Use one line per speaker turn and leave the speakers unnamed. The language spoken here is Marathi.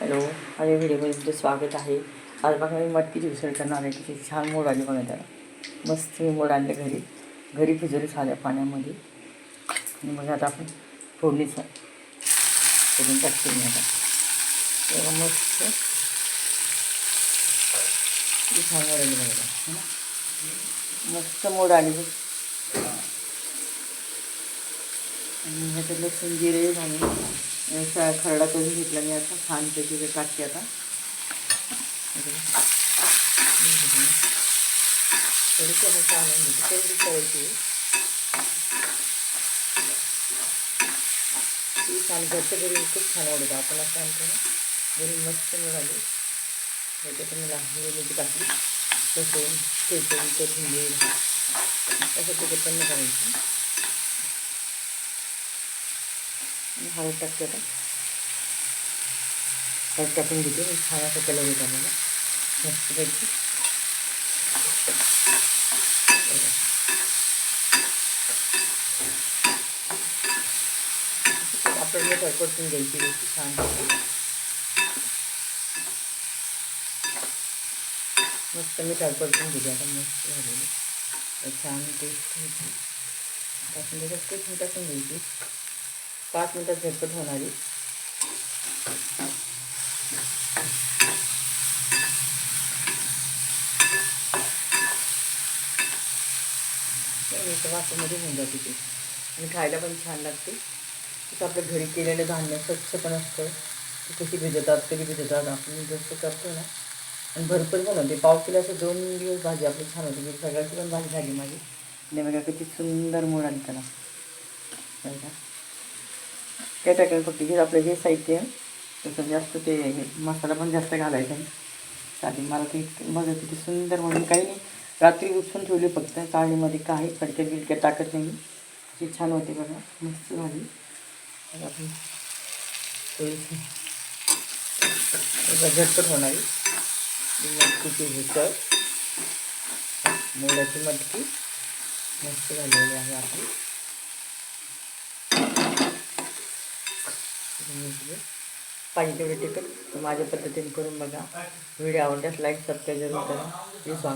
हॅलो माझ्या व्हिडिओमध्ये तुमचं स्वागत आहे. आज बघा मी मटकीची उसळ करणार आहे. तिथे छान मोड आली बघा त्याला मस्त मी मोड आणले घरी. घरी भिजवले साध्या पाण्यामध्ये. आणि मग आता आपण फोडणीच करून टाकते मी आता. तेव्हा मस्त. छान मोड आली बघा मस्त मोड आली आणि ह्याच्यात लसूण जिरे घालून असा खरडा करून घेतला मी आता छानपैकी ते आता थोडीशी असं करायची ती छान घरी छान असं घरी मस्त मिळाली त्याच्यात कोथिंबीर असं ते आणि हळद टाकते आता हळद टाकून घेते आणि छान असं कलर येत आम्हाला मस्तपैकी आपण मी परतून घ्यायची गोष्टी छान मस्त मी परतून घेते आता मस्त झालेली छान टेस्ट होती टाकून त्याच्यात खूप मी टाकून घ्यायची पाच मिनटात झटपट होणारी वासामध्ये होऊन जाते ती. आणि खायला पण छान लागते. तसं आपलं घरी केलेलं धान्य स्वच्छ पण असतं. ते कशी भिजवतात कधी भिजतात आपण जसं करतो ना. आणि भरपूर बनवते पाव किलो असं दोन दिवस भाजी आपली छान होती. सगळ्याची पण भाजी झाली माझी. आणि बघा किती सुंदर मोड आली त्याला. बघा काय टाकायचं फक्त हे आपलं हे साहित्य तसं जास्त ते मसाला पण जास्त घालायचा आहे. चालेल मला ते बघा किती सुंदर म्हणून काही नाही. रात्री उचलून ठेवली फक्त चाळणीमध्ये काही फडक्या बिडक्या टाकत नाही. अशी छान होती बघा मस्त झाली. झटपट होणारी. मटकीची भुसळ मुलाची मटकी. मस्त झालेली आहे आपली. पाहिजे तेवढे टिकट माझ्या पद्धतीने करून बघा. व्हिडिओ आवडल्यास लाईक सबस्क्राईब जरूर करा. हे स्वामी.